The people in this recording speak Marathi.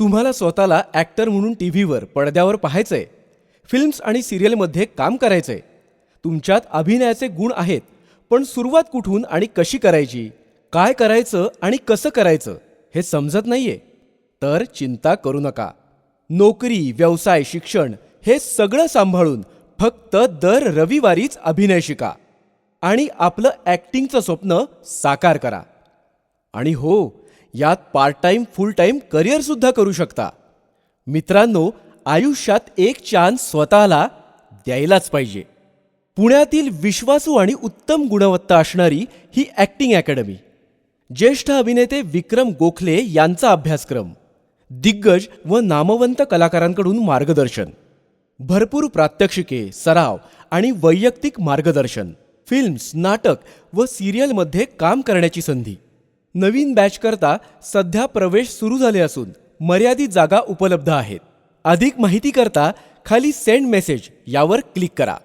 तुम्हाला स्वतःला ॲक्टर म्हणून टी व्हीवर पडद्यावर पाहायचंय. फिल्म्स आणि सिरियलमध्ये काम करायचंय. तुमच्यात अभिनयाचे गुण आहेत पण सुरुवात कुठून आणि कशी करायची? काय करायचं आणि कसं करायचं? हे समजत नाहीये. तर चिंता करू नका. नोकरी व्यवसाय शिक्षण हे सगळं सांभाळून फक्त दर रविवारीच अभिनय शिका. आणि आपलं ॲक्टिंगचं स्वप्न साकार करा. आणि हो यात part time full time career सुद्धा करू शकता. मित्रांनो आयुष्यात एक चान्स स्वतःला द्यायलाच पाहिजे. पुण्यातील विश्वासू आणि उत्तम गुणवत्ता असणारी ही ॲक्टिंग अकॅडमी ज्येष्ठ अभिनेते विक्रम गोखले यांचा अभ्यासक्रम. दिग्गज व नामवंत कलाकारांकडून मार्गदर्शन. भरपूर प्रात्यक्षिके सराव आणि वैयक्तिक मार्गदर्शन. फिल्म्स नाटक व सिरियलमध्ये काम करण्याची संधी. नवीन बॅच करता सध्या प्रवेश सुरू झाले असून मर्यादित जागा उपलब्ध आहेत. अधिक माहिती करता खाली सेंड मेसेज यावर क्लिक करा.